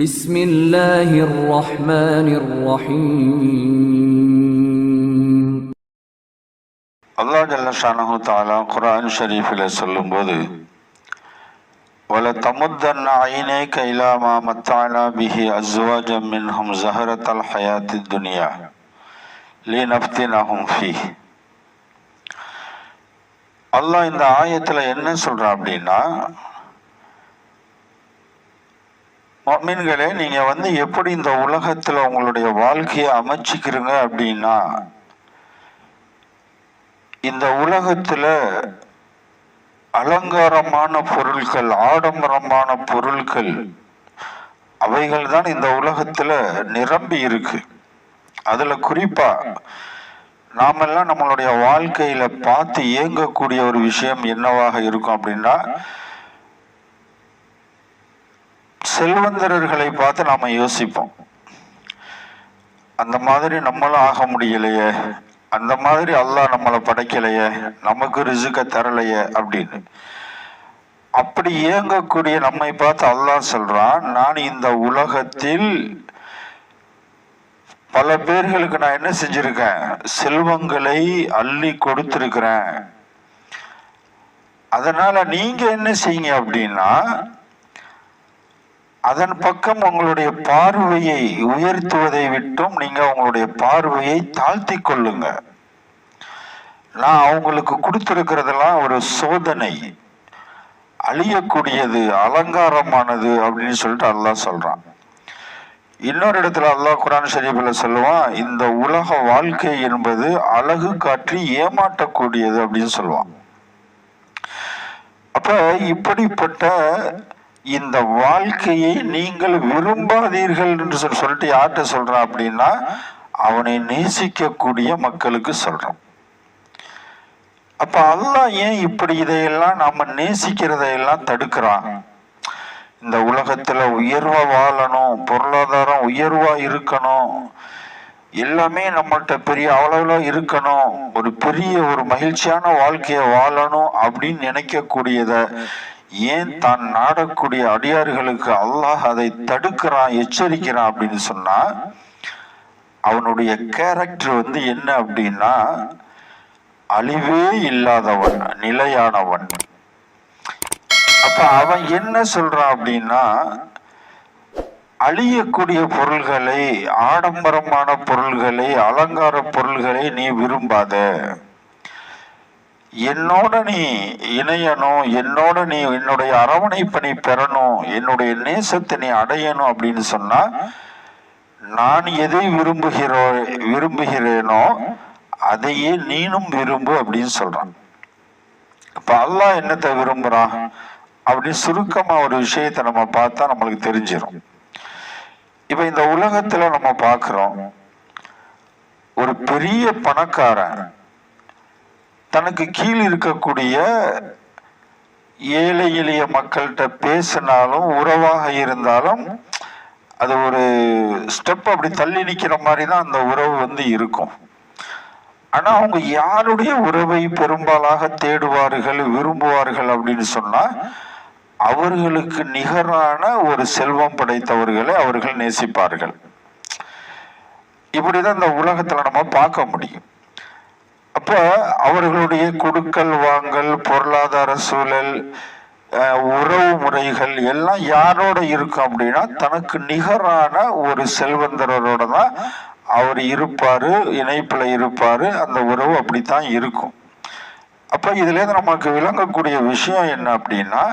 بسم الله الرحمن الرحيم அல்லாஹ் ஜல்லஷானஹு தாலா குர்ஆன் ஷரீஃபில் சொல்லும்போது வல தமுத்தன்ன ஐனே கைலாமா மத்தானா பிஹி அஸ்வாஜம் மின்ஹும் ஜஹரத்தல் ஹயாத்தி துனியா லீ நஃப்தினஹும் ஃபீ அல்லாஹ் இந்த ஆயத்தில் என்ன சொல்கிறான் அப்படின்னா மீன்களே நீங்கள் வந்து எப்படி இந்த உலகத்தில் உங்களுடைய வாழ்க்கையை அமைச்சிக்கிறீங்க அப்படின்னா இந்த உலகத்துல அலங்காரமான பொருட்கள் ஆடம்பரமான பொருட்கள் அவைகள் தான் இந்த உலகத்துல நிரம்பி இருக்கு. அதுல குறிப்பா நாமெல்லாம் நம்மளுடைய வாழ்க்கையில பார்த்து இயங்கக்கூடிய ஒரு விஷயம் என்னவாக இருக்கும் அப்படின்னா செல்வந்தரர்களை பார்த்து நாம் யோசிப்போம். அந்த மாதிரி நம்மளும் ஆக முடியலையே. அந்த மாதிரி அல்லாஹ் நம்மளை படைக்கலையே. நமக்கு ரிசுக்க தரலையே அப்படின்னு. அப்படி இயங்கக்கூடிய நம்மை பார்த்து அல்லாஹ் சொல்றான் நான் இந்த உலகத்தில் பல பேர்களுக்கு நான் என்ன செஞ்சிருக்கேன்? செல்வங்களை அள்ளி கொடுத்திருக்கிறேன். அதனால நீங்க என்ன செய்யுங்க அப்படின்னா அதன் பக்கம் உங்களுடைய பார்வையை உயர்த்துவதை விட்டும் நீங்க உங்களுடைய பார்வையை தாழ்த்தி கொள்ளுங்க. நான் அவங்களுக்கு கொடுத்துருக்கிறதெல்லாம் ஒரு சோதனை. அழியக்கூடியது அலங்காரமானது அப்படின்னு சொல்லிட்டு அல்லாஹ் சொல்றான். இன்னொரு இடத்துல அல்லாஹ் குரான் ஷரீஃபில் சொல்லுவான் இந்த உலக வாழ்க்கை என்பது அழகு காற்றி ஏமாற்றக்கூடியது அப்படின்னு சொல்லுவான். அப்ப இப்படிப்பட்ட இந்த வாழ்க்கையை நீங்கள் விரும்பாதீர்கள் என்று சொல்லி சொல்லிட்டு யார்கிட்ட சொல்றான் அப்படின்னா அவனை நேசிக்கக்கூடிய மக்களுக்கு சொல்றான். அப்ப அல்லாஹ் ஏன் இப்படி இதையெல்லாம் நாம நேசிக்கிறதையெல்லாம் தடுக்கிறான்? இந்த உலகத்துல உயர்வா வாழணும் பொருளாதாரம் உயர்வா இருக்கணும் எல்லாமே நம்மள்கிட்ட பெரிய அளவுல இருக்கணும் ஒரு பெரிய ஒரு மகிழ்ச்சியான வாழ்க்கையை வாழணும் அப்படின்னு நினைக்கக்கூடியதை ஏன் தான் நாடக்கூடிய அடியார்களுக்கு அல்லாஹ் அதை தடுக்கிறான் எச்சரிக்கிறான் அப்படின்னு சொன்னா அவனுடைய கேரக்டர் வந்து என்ன அப்படின்னா அழிவே இல்லாதவன் நிலையானவன். அப்ப அவன் என்ன சொல்றான் அப்படின்னா அழியக்கூடிய பொருள்களை ஆடம்பரமான பொருள்களை அலங்கார பொருள்களை நீ விரும்பாத. என்னோட நீ இணையணும் என்னோட நீ என்னுடைய அரவணைப்பை நீ பெறணும் என்னுடைய நேசத்தை நீ அடையணும் அப்படின்னு சொன்னா நான் எதை விரும்புகிறோ விரும்புகிறேனோ அதையே நீனும் விரும்பு அப்படின்னு சொல்றான். இப்ப அல்லாஹ் என்னத்தை விரும்புறான்? அப்படின்னு சுருக்கமா ஒரு விஷயத்தை நம்ம பார்த்தா நம்மளுக்கு தெரிஞ்சிடும் இப்ப இந்த உலகத்துல நம்ம பார்க்கிறோம் ஒரு பெரிய பணக்காரன் தனக்கு கீழ் இருக்கக்கூடிய ஏழை எளிய மக்கள்கிட்ட பேசினாலும் உறவாக இருந்தாலும் அது ஒரு ஸ்டெப் அப்படி தள்ளி நிற்கிற மாதிரி தான் அந்த உறவு வந்து இருக்கும். ஆனால் அவங்க யாருடைய உறவை பெரும்பாலாக தேடுவார்கள் விரும்புவார்கள் அப்படின்னு சொன்னால் அவர்களுக்கு நிகரான ஒரு செல்வம் படைத்தவர்களை அவர்கள் நேசிப்பார்கள். இப்படிதான் இந்த உலகத்தில் நம்ம பார்க்க முடியும். அப்போ அவர்களுடைய கொடுக்கல் வாங்கல் பொருளாதார சூழல் உறவு முறைகள் எல்லாம் யாரோட இருக்கும் அப்படின்னா தனக்கு நிகரான ஒரு செல்வந்தரோட தான் அவர் இருப்பார் இணைப்பில் இருப்பார் அந்த உறவு அப்படித்தான் இருக்கும். அப்போ இதுலேருந்து நமக்கு விளங்கக்கூடிய விஷயம் என்ன அப்படின்னா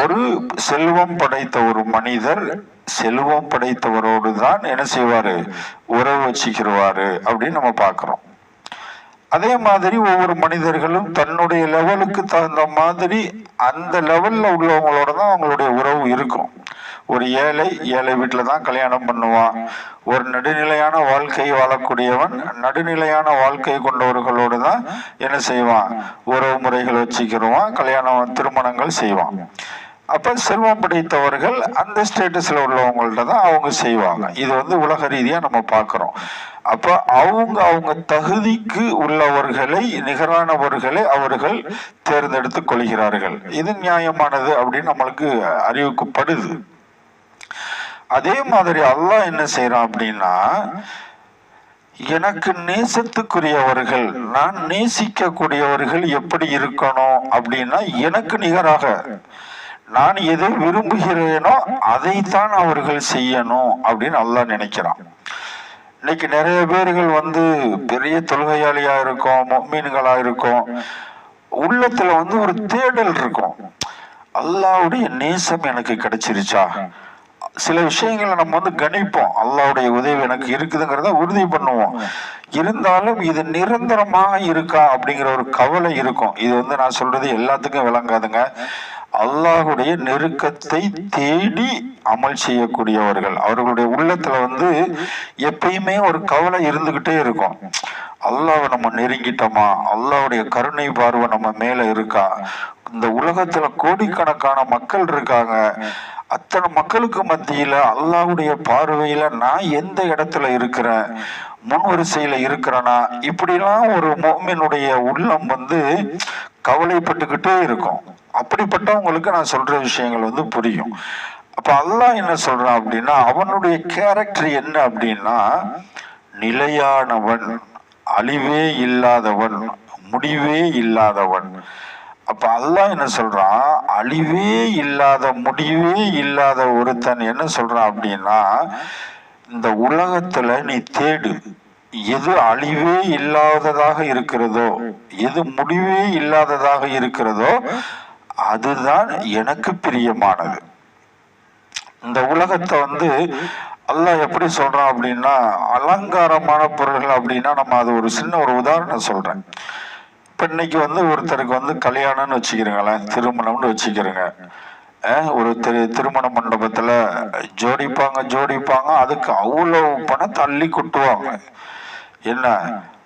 ஒரு செல்வம் படைத்த ஒரு மனிதர் செல்வம் படைத்தவரோடு தான் என்ன செய்வார்? உறவு வச்சுக்கிடுவார் அப்படின்னு நம்ம பார்க்குறோம். அதே மாதிரி ஒவ்வொரு மனிதர்களும் தன்னுடைய லெவலுக்கு தகுந்த மாதிரி அந்த லெவலில் உள்ளவங்களோட தான் அவங்களுடைய உறவு இருக்கும். ஒரு ஏழை ஏழை வீட்டில் தான் கல்யாணம் பண்ணுவான். ஒரு நடுநிலையான வாழ்க்கை வாழக்கூடியவன் நடுநிலையான வாழ்க்கை கொண்டவர்களோடு தான் என்ன செய்வான்? உறவு முறைகள் வச்சுக்கிடுவான் கல்யாணம் திருமணங்கள் செய்வான். அப்போ செல்வம் படைத்தவர்கள் அந்த ஸ்டேட்டஸில் உள்ளவங்கள்ட்ட தான் அவங்க செய்வாங்க. இது வந்து உலக ரீதியாக நம்ம பார்க்குறோம் அப்போ அவங்க அவங்க தகுதிக்கு உள்ளவர்களை நிகரானவர்களை அவர்கள் தேர்ந்தெடுத்துக் கொள்கிறார்கள். இது நியாயமானது அப்படின்னு நம்மளுக்கு அறிவிக்கப்படுது அதே மாதிரி அல்லாஹ் என்ன செய்யறான் அப்படின்னா எனக்கு நேசத்துக்குரியவர்கள் நான் நேசிக்கக்கூடியவர்கள் எப்படி இருக்கணும் அப்படின்னா எனக்கு நிகராக நான் எதை விரும்புகிறேனோ அதைத்தான் அவர்கள் செய்யணும் அப்படின்னு அல்லாஹ் நினைக்கிறான். இன்னைக்கு நிறைய பேர்கள் வந்து பெரிய தொழுகையாளியா இருக்கும் மீன்களா இருக்கும். உள்ளத்துல வந்து ஒரு தேடல் இருக்கும். அல்லாவுடைய நேசம் எனக்கு கிடைச்சிருச்சா? சில விஷயங்களை நம்ம வந்து கணிப்போம். அல்லாவுடைய உதவி எனக்கு இருக்குதுங்கிறத உறுதி பண்ணுவோம். இருந்தாலும் இது நிரந்தரமாக இருக்கா அப்படிங்கிற ஒரு கவலை இருக்கும். இது வந்து நான் சொல்றது எல்லாத்துக்கும் விளங்காதுங்க. அல்லாஹுடைய நெருக்கத்தை தேடி அமல் செய்யக்கூடியவர்கள். அவர்களுடைய உள்ளத்துல வந்து எப்பயுமே ஒரு கவலை இருந்துகிட்டே இருக்கும். அல்லாவை நம்ம நெருங்கிட்டோமா? அல்லாவுடைய கருணை பார்வை நம்ம மேல இருக்கா? இந்த உலகத்துல கோடிக்கணக்கான மக்கள் இருக்காங்க. அத்தனை மக்களுக்கு மத்தியில அல்லாஹ்வுடைய பார்வையில நான் எந்த இடத்துல இருக்கிறேன்? முன் வரிசையில இருக்கிறேனா? இப்படிலாம் ஒரு மோமினுடைய உள்ளம் வந்து கவலைப்பட்டுக்கிட்டே இருக்கும். அப்படிப்பட்டவங்களுக்கு நான் சொல்ற விஷயங்கள் வந்து புரியும். அப்ப அல்லாஹ் என்ன சொல்றான் அப்படின்னா அவனுடைய கேரக்டர் என்ன அப்படின்னா நிலையானவன் அழிவே இல்லாதவன் முடிவே இல்லாதவன். அப்ப அல்லாஹ் என்ன சொல்றான்? அழிவே இல்லாத முடிவே இல்லாத ஒருத்தன் என்ன சொல்றான் அப்படின்னா இந்த உலகத்துல நீ தேடு. எது அழிவே இல்லாததாக இருக்கிறதோ எது முடிவே இல்லாததாக இருக்கிறதோ அதுதான் எனக்கு பிரியமானது. இந்த உலகத்தை வந்து அல்லாஹ் எப்படி சொல்றான் அப்படின்னா அலங்காரமான பொருள்கள் அப்படின்னா நம்ம அது ஒரு சின்ன ஒரு உதாரணம் சொல்றேன். இப்போ இன்னைக்கு வந்து ஒருத்தருக்கு வந்து கல்யாணம்னு வச்சுக்கிறீங்களேன் திருமணம்னு வச்சுக்கிறேங்க. ஒரு திரு திருமண மண்டபத்தில் ஜோடிப்பாங்க ஜோடிப்பாங்க அதுக்கு அவ்வளோ பணம் தள்ளி கொட்டுவாங்க. என்ன?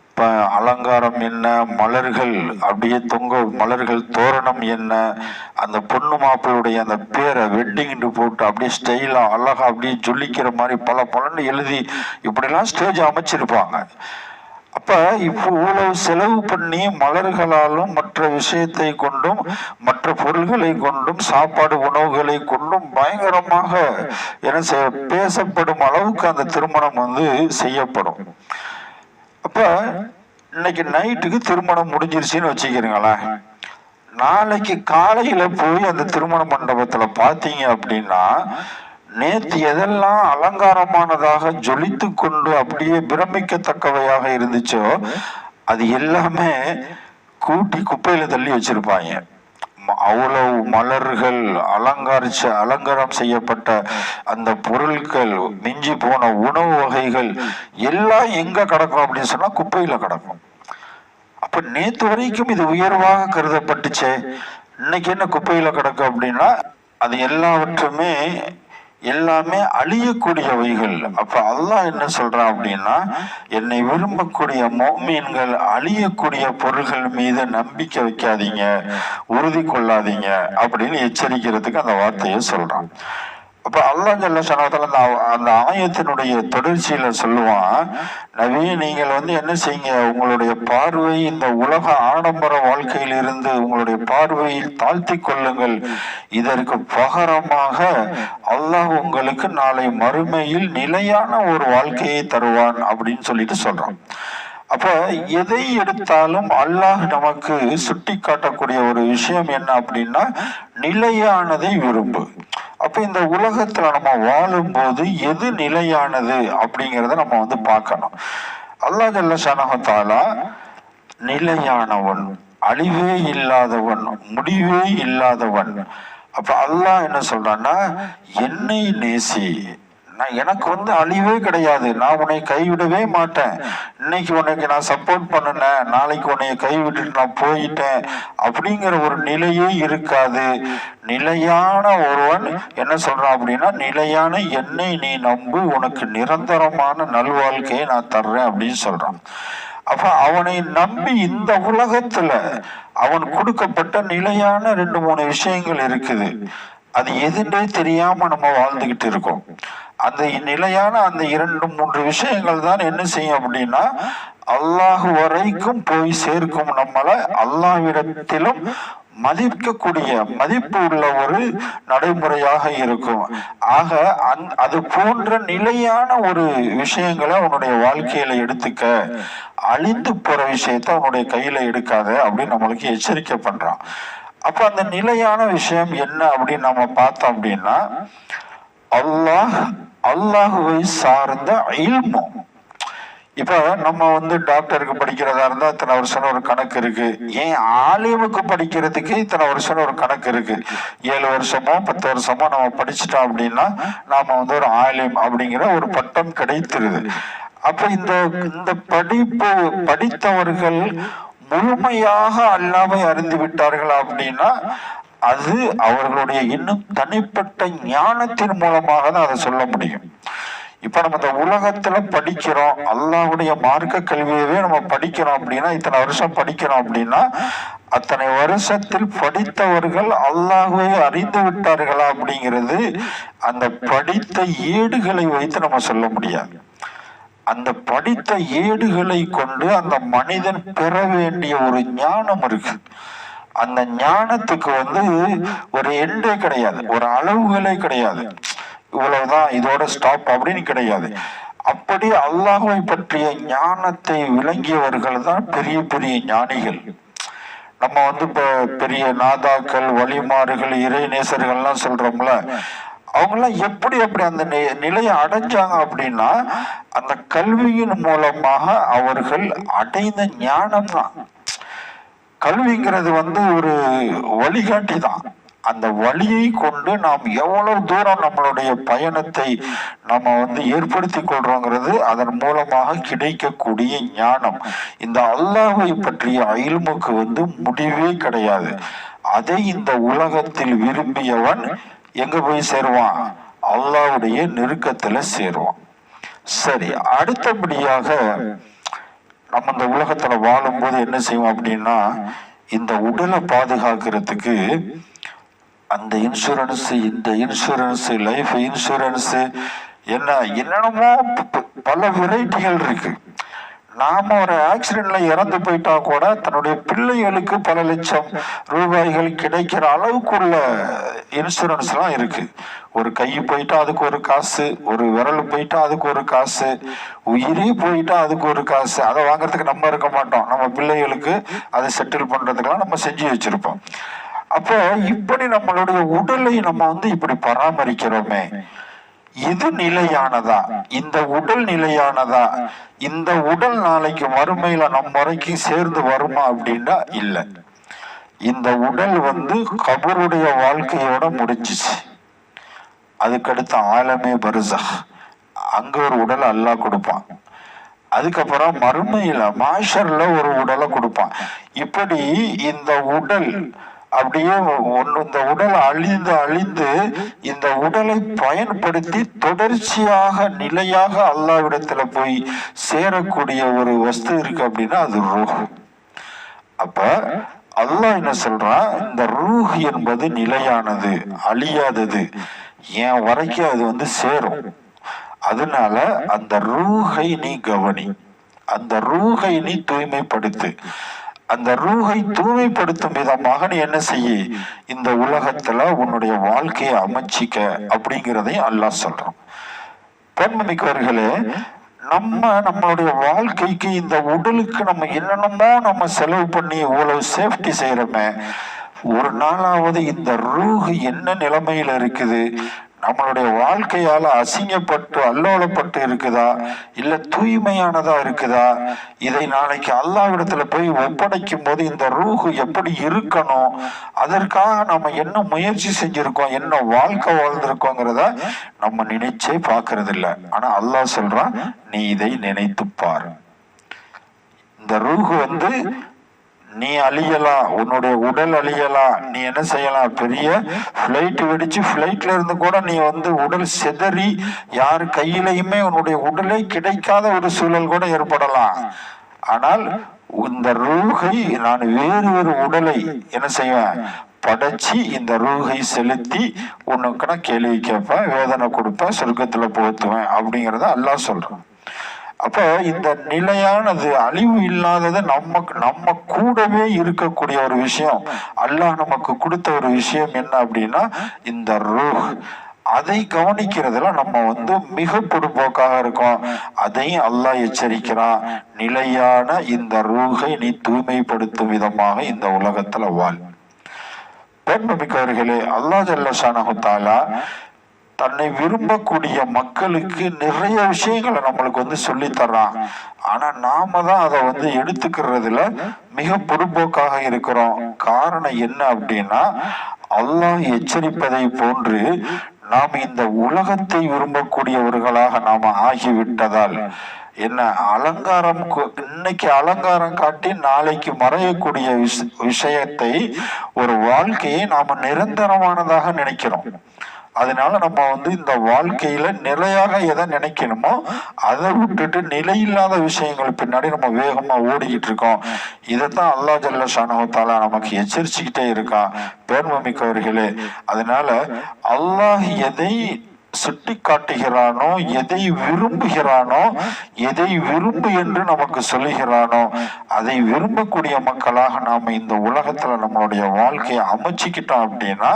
இப்போ அலங்காரம் என்ன? மலர்கள் அப்படியே தொங்க மலர்கள் தோரணம் என்ன? அந்த பொண்ணு மாப்பிளுடைய அந்த பேரை வெட்டிங்னு போட்டு அப்படியே ஸ்டைலாக அழகாக அப்படியே ஜொல்லிக்கிற மாதிரி பல பலன்னு எழுதி இப்படிலாம் ஸ்டேஜ் அமைச்சிருப்பாங்க. அப்ப இப்போ இவ்வளவு செலவு பண்ணி மலர்களாலும் மற்ற விஷயத்தை கொண்டும் மற்ற பொருள்களை கொண்டும் சாப்பாடு உணவுகளை கொண்டும் பயங்கரமாக என்ன பேசப்படும் அளவுக்கு அந்த திருமணம் வந்து செய்யப்படும். அப்ப இன்னைக்கு நைட்டுக்கு திருமணம் முடிஞ்சிருச்சுன்னு வச்சுக்கிறீங்களேன். நாளைக்கு காலையில போய் அந்த திருமண மண்டபத்துல பாத்தீங்க அப்படின்னா நேத்து எதெல்லாம் அலங்காரமானதாக ஜொலித்து கொண்டு அப்படியே பிரமிக்கத்தக்கவையாக இருந்துச்சோ அது எல்லாமே கூட்டி குப்பையில தள்ளி வச்சிருப்பாங்க. அவ்வளவு மலர்கள் அலங்காரிச்ச அலங்காரம் செய்யப்பட்ட அந்த பொருட்கள் மிஞ்சி போன உணவு வகைகள் எல்லாம் எங்க கிடக்கும் அப்படின்னு சொன்னா குப்பையில கிடக்கும். அப்ப நேத்து வரைக்கும் இது உயர்வாக கருதப்பட்டுச்சே. இன்னைக்கு என்ன குப்பையில கிடக்கு அப்படின்னா அது எல்லாவற்றுமே எல்லாமே அழியக்கூடியவைகள் அப்ப அல்லாஹ் என்ன சொல்றான் அப்படின்னா என்னை விரும்பக்கூடிய மோமீன்கள் அழியக்கூடிய பொருள்கள் மீது நம்பிக்கை வைக்காதீங்க உறுதி கொள்ளாதீங்க அப்படின்னு எச்சரிக்கிறதுக்கு அந்த வார்த்தையை சொல்றான். அப்ப அல்லாஹ் ஜல்ல ஷானவத்தால அந்த அந்த ஆயத்தினுடைய தொடர்ச்சியில சொல்லுவான் நபி நீங்கள் வந்து என்ன செய்யுங்க? உங்களுடைய பார்வை இந்த உலக ஆடம்பர வாழ்க்கையிலிருந்து உங்களுடைய பார்வையில் தாழ்த்தி கொள்ளுங்கள். இதற்கு பகரமாக அல்லாஹ் உங்களுக்கு நாளை மறுமையில் நிலையான ஒரு வாழ்க்கையை தருவான் அப்படின்னு சொல்லிட்டு சொல்றான். அப்ப எதை எடுத்தாலும் அல்லாஹ் நமக்கு சுட்டி காட்டக்கூடிய ஒரு விஷயம் என்ன அப்படின்னா நிலையானதை விரும்பு. அப்போ இந்த உலகத்தில் நம்ம வாழும்போது எது நிலையானது அப்படிங்கிறத நம்ம வந்து பார்க்கணும். அல்லாஹ் ஜல்ல சனகத்தாலா நிலையானவன் அழிவே இல்லாதவன் முடிவே இல்லாதவன். அப்ப அல்லாஹ் என்ன சொல்றான்னா என்னை நேசி நான் எனக்கு வந்து அழிவே கிடையாது. நான் உன்னை கைவிடவே மாட்டேன். இன்னைக்கு உனக்கு நான் சப்போர்ட் பண்ணினேன். நாளைக்கு உன்னை கைவிட்டுட்டு நான் போயிட்டேன். அப்படிங்கிற ஒரு நிலையே இருக்காது. நிலையான ஒருவன் என்ன சொல்றான் அப்படின்னா நிலையான என்னை நீ நம்பு. உனக்கு நிரந்தரமான நல்வாழ்க்கையை நான் தர்றேன் அப்படின்னு சொல்றான். அப்ப அவனை நம்பி இந்த உலகத்துல அவன் கொடுக்கப்பட்ட நிலையான ரெண்டு மூணு விஷயங்கள் இருக்குது. அது எதுன்னே தெரியாம நம்ம வாழ்ந்துகிட்டு இருக்கோம். அந்த நிலையான அந்த இரண்டு மூன்று விஷயங்கள் தான் என்ன செய்யும் அப்படின்னா அல்லாஹ் வரைக்கும் போய் சேர்க்கும் நம்மளை அல்லாவிடத்திலும் மதிக்கக்கூடிய மதிப்பு உள்ள ஒரு நடைமுறையாக இருக்கும். ஆக அந் அது போன்ற நிலையான ஒரு விஷயங்களை அவனுடைய வாழ்க்கையில எடுத்துக்க அழிந்து போற விஷயத்த அவனுடைய கையில எடுக்காத அப்படின்னு நம்மளுக்கு எச்சரிக்கை பண்றான். அப்ப அந்த நிலையான விஷயம் என்ன அப்படின்னு நம்ம பார்த்தோம் அப்படின்னா அல்லாஹ் அல்லாஹுவை சார்ந்த இல்மும் இப்போ நம்ம வந்து டாக்டருக்கு படிக்கிறதா இருந்தால் இத்தனை வருஷம் ஒரு கணக்கு இருக்கு. ஏன் ஆலிமுக்கு படிக்கிறதுக்கு இத்தனை வருஷம் ஒரு கணக்கு இருக்கு? ஏழு வருஷமோ பத்து வருஷமோ நம்ம படிச்சிட்டோம் அப்படின்னா நாம வந்து ஒரு ஆலிம் அப்படிங்கிற ஒரு பட்டம் கிடைத்திருது. அப்ப இந்த இந்த படிப்பு படித்தவர்கள் முழுமையாக அல்லாமை அறிந்து விட்டார்கள் அப்படின்னா அது அவர்களுடைய இன்னும் தனிப்பட்ட ஞானத்தின் மூலமாக தான் அதை சொல்ல முடியும். இப்ப நம்ம இந்த உலகத்துல படிக்கிறோம் அல்லாவுடைய மார்க்க கல்வியவே நம்ம படிக்கிறோம் அப்படின்னா இத்தனை வருஷம் படிக்கிறோம் அப்படின்னா அத்தனை வருஷத்தில் படித்தவர்கள் அல்லாஹ்வை அறிந்து விட்டார்களா அப்படிங்கிறது அந்த படித்த ஏடுகளை வைத்து நம்ம சொல்ல முடியாது. அந்த படித்த ஏடுகளை கொண்டு அந்த மனிதன் பெற வேண்டிய ஒரு ஞானம் இருக்கு. அந்த ஞானத்துக்கு வந்து ஒரு எண்டே கிடையாது. ஒரு அளவுகளே கிடையாது. இவ்வளவுதான் இதோட ஸ்டாப் அப்படின்னு கிடையாது. அப்படி அல்லாஹை பற்றிய ஞானத்தை விளங்கியவர்கள் தான் பெரிய பெரிய ஞானிகள். நம்ம வந்து இப்போ பெரிய நாதாக்கள் வழிமாறுகள் இறை நேசர்கள்லாம் சொல்றோம்ல அவங்கெல்லாம் எப்படி அப்படி அந்த நிலையை அடைஞ்சாங்க அப்படின்னா அந்த கல்வியின் மூலமாக அவர்கள் அடைந்த ஞானம் தான். கல்விங்கிறது வந்து ஒரு வழிகாட்டி தான் அந்த வழியை கொண்டு நாம் எவ்வளவு தூரம் நம்மளுடைய பயணத்தை நம்ம வந்து ஏற்படுத்தி கொள்றோங்கிறது அதன் மூலமாக கிடைக்கக்கூடிய ஞானம். இந்த அல்லாஹை பற்றிய அயில்முக்கு வந்து முடிவே கிடையாது. அதை இந்த உலகத்தில் விரும்பியவன் எங்க போய் சேருவான்? அல்லாஹ்வுடைய நெருக்கத்துல சேருவான். சரி அடுத்தபடியாக நம்ம இந்த உலகத்துல வாழும்போது என்ன செய்வோம் அப்படின்னா இந்த உடலை பாதுகாக்கிறதுக்கு அந்த இன்சூரன்ஸ் இந்த இன்சூரன்ஸ் லைஃப் இன்சூரன்ஸ் என்ன என்னென்னமோ பல வெரைட்டிகள் இருக்கு. நாம ஒரு ஆக்சிடென்ட்ல இறந்து போயிட்டா கூட தன்னுடைய பிள்ளைகளுக்கு பல லட்சம் ரூபாய்கள் கிடைக்கிற அளவுக்குள்ள இன்சூரன்ஸ் எல்லாம் இருக்கு. ஒரு கை போயிட்டா அதுக்கு ஒரு காசு ஒரு விரல் போயிட்டா அதுக்கு ஒரு காசு உயிரே போயிட்டா அதுக்கு ஒரு காசு. அதை வாங்குறதுக்கு நம்ம இருக்க மாட்டோம். நம்ம பிள்ளைகளுக்கு அதை செட்டில் பண்றதுக்கெல்லாம் நம்ம செஞ்சு வச்சிருப்போம். அப்போ இப்படி நம்மளுடைய உடலை நம்ம வந்து இப்படி பராமரிக்கிறோமே. இது நிலையானதா? இந்த உடல் நிலையானதா? இந்த உடல் நாளைக்கு மறுமையில நம் வரைக்கும் சேர்ந்து வருமா அப்படின்னா இல்ல. இந்த உடல் வந்து கபருடைய வாழ்க்கையோட முடிஞ்சிச்சு. அதுக்கடுத்து ஆலமே பருசா அங்க ஒரு உடல் அல்லாஹ் கொடுப்பான். அதுக்கப்புறம் மறுமையில மாஷர்ல ஒரு உடலை கொடுப்பான். இப்படி இந்த உடல் அப்படியே ஒன்று இந்த உடல் அழிந்து அழிந்து இந்த உடலை பயன்படுத்தி தொடர்ச்சியாக நிலையாக அல்லாவிடத்துல போய் சேரக்கூடிய ஒரு வஸ்து இருக்கு அப்படின்னா அது ரூஹ். அப்ப அல்லாஹ் என்ன சொல்றான்? இந்த ரூஹ் என்பது நிலையானது அழியாதது. என் வரைக்கும் அது வந்து சேரும். அதனால அந்த ரூஹை நீ கவனி. அந்த ரூஹை நீ தூய்மைப்படுத்து. அந்த ரூகை தூய்மைப்படுத்தும் விதமாக நீ என்ன செய்ய? இந்த உலகத்துல உன்னுடைய வாழ்க்கையை அமைச்சிக்க அப்படிங்கிறதையும் அல்லாஹ் சொல்றான். பெண்மணிக்கவர்களே நம்ம நம்மளுடைய வாழ்க்கைக்கு இந்த உடலுக்கு நம்ம என்னென்னமோ நம்ம செலவு பண்ணி இவ்வளவு சேஃப்டி செய்யறோமே ஒரு நாளாவது இந்த ரூஹ் என்ன நிலைமையில இருக்குது? நம்மளுடைய வாழ்க்கையால் அசிங்கப்பட்டு அல்லோலப்பட்டு இருக்குதா? இல்லை தூய்மையானதா இருக்குதா? இதை நாளைக்கு அல்லாவிடத்துல போய் ஒப்படைக்கும் போது இந்த ரூஹு எப்படி இருக்கணும்? அதற்காக நம்ம என்ன முயற்சி செஞ்சிருக்கோம்? என்ன வாழ்க்கை வாழ்ந்திருக்கோங்கிறத நம்ம நினைச்சே பார்க்கறது இல்லை ஆனால் அல்லாஹ் சொல்றான் நீ இதை நினைத்து பாரு. இந்த ரூஹு வந்து நீ அழியலாம் உன்னுடைய உடல் அழியலாம் நீ என்ன செய்யலாம்? பெரிய ஃப்ளைட் வெடிச்சு ஃப்ளைட்ல இருந்து கூட நீ வந்து உடல் சிதறி யார் கையிலையுமே உன்னுடைய உடலே கிடைக்காத ஒரு சூழல் கூட ஏற்படலாம். ஆனால் இந்த ரூகை நான் வேறு ஒரு உடலை என்ன செய்வேன்? படைச்சி இந்த ரூகை செலுத்தி உனக்குன்னா கேள்வி கேட்பேன் வேதனை கொடுப்பேன் சொர்க்கத்தில் போத்துவேன் அப்படிங்கிறத அல்லாஹ் சொல்கிறேன் அப்ப இந்த நிலையானது அழிவு இல்லாதது நம்ம நம்ம கூடவே இருக்கக்கூடிய ஒரு விஷயம். அல்லாஹ் நமக்கு கொடுத்த ஒரு விஷயம் என்ன அப்படின்னா இந்த ரூஹ். அதை கவனிக்கிறதுல நம்ம வந்து மிக பொடுபோக்காக இருக்கோம். அதையும் அல்லாஹ் எச்சரிக்கிறான். நிலையான இந்த ரூஹை நீ தூய்மைப்படுத்தும் விதமாக இந்த உலகத்துல வாழ். பெண்மிக்கவர்களே அல்லாஹ் ஜல்லசானகுத்தாலா தன்னை விரும்பக்கூடிய மக்களுக்கு நிறைய விஷயங்களை நம்மளுக்கு வந்து சொல்லி தர்றான் ஆனா நாம தான் அதை வந்து எடுத்துக்கிறதுல மிக பொறுப்போக்காக இருக்கிறோம். காரணம் என்ன அப்படின்னா அல்லாஹ் எச்சரிப்பதை போன்று நாம் இந்த உலகத்தை விரும்பக்கூடியவர்களாக நாம ஆகிவிட்டதால் என்ன அலங்காரம் இன்னைக்கு அலங்காரம் காட்டி நாளைக்கு மறையக்கூடிய விஷயத்தை ஒரு வாழ்க்கையை நாம நிரந்தரமானதாக நினைக்கிறோம். அதனால நம்ம வந்து இந்த வாழ்க்கையில நிலையாக எதை நினைக்கணுமோ அதை விட்டுட்டு நிலையில்லாத விஷயங்கள் பின்னாடி நம்ம வேகமா ஓடிக்கிட்டு இருக்கோம். இதைத்தான் அல்லா ஜல்ல ஷானஹத்தாலா நமக்கு எச்சரிச்சுக்கிட்டே இருக்கான் பேர்மமிக்கவர்களே. அதனால அல்லாஹ் எதை சுட்டி காட்டுகிறானோ எதை விரும்புகிறானோ எதை விரும்பு என்று நமக்கு சொல்லுகிறானோ அதை விரும்பக்கூடிய மக்களாக நாம் இந்த உலகத்துல நம்மளுடைய வாழ்க்கையை அமைச்சுக்கிட்டோம் அப்படின்னா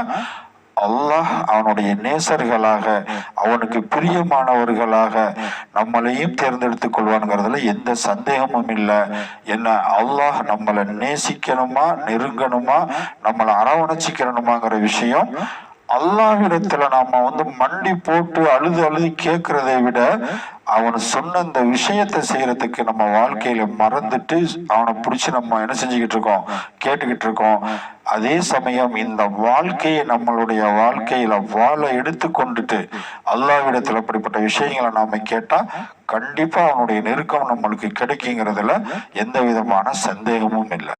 அல்லாஹ் அவனுடைய நேசர்களாக அவனுக்கு பிரியமானவர்களாக நம்மளையும் தேர்ந்தெடுத்துக் கொள்வானுங்கிறதுல எந்த சந்தேகமும் இல்லை. என்ன அல்லாஹ் நம்மளை நேசிக்கணுமா நெருங்கணுமா நம்மளை அரவணைச்சிக்கணுமாங்கிற விஷயம் அல்லாஹ்விடத்துல நாம வந்து மண்டி போட்டு அழுது அழுது கேட்கறதை விட அவன் சொன்ன இந்த விஷயத்தை செய்யறதுக்கு நம்ம வாழ்க்கையில மறந்துட்டு அவனை பிடிச்சி நம்ம என்ன செஞ்சுக்கிட்டு இருக்கோம் கேட்டுக்கிட்டு இருக்கோம். அதே சமயம் இந்த வாழ்க்கையை நம்மளுடைய வாழ்க்கையில வாழ எடுத்து கொண்டுட்டு அல்லாஹ்விடத்துல அப்படிப்பட்ட விஷயங்களை நாம கேட்டா கண்டிப்பா அவனுடைய நெருக்கம் நம்மளுக்கு கிடைக்குங்கிறதுல எந்த விதமான சந்தேகமும் இல்லை.